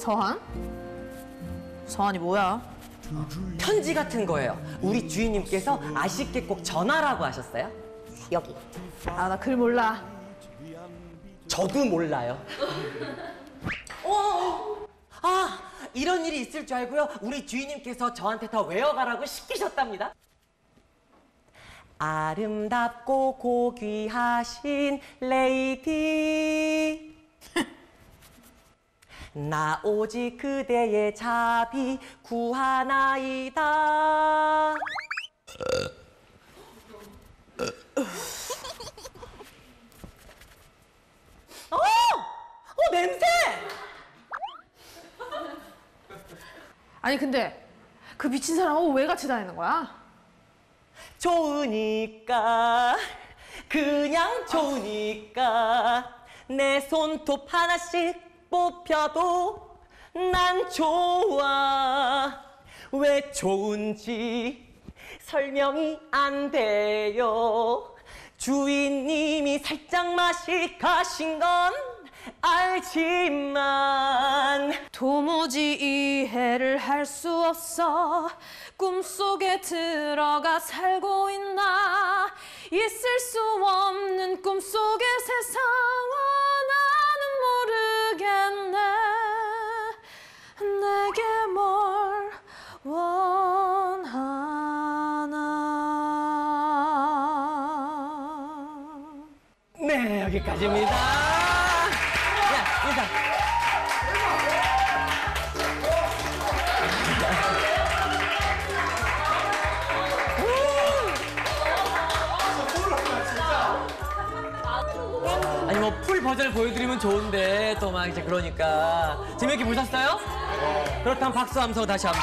서한? 서한이 뭐야? 편지 같은 거예요. 우리 주인님께서 아쉽게 꼭 전하라고 하셨어요. 여기. 아, 나 글 몰라. 저도 몰라요. 어, 아, 이런 일이 있을 줄 알고요. 우리 주인님께서 저한테 다 외워가라고 시키셨답니다. 아름답고 고귀하신 레이디. 나 오직 그대의 자비 구하나이다. 어! 어, 냄새! 아니, 근데 그 미친 사람하고 왜 같이 다니는 거야? 좋으니까 그냥 좋으니까 내 손톱 하나씩 뽑혀도 난 좋아. 왜 좋은지 설명이 안 돼요. 주인님이 살짝 맛이 가신 건 알지만 도무지 이해를 할 수 없어. 꿈속에 들어가 살고 있나? 있을 수 없는 꿈속의 세상아 네 여기까지입니다. 야 인사. 아니 뭐 풀 버전을 보여드리면 좋은데 또 막 이제 그러니까. 재밌게 보셨어요? 그렇다면 박수 함성 다시 한번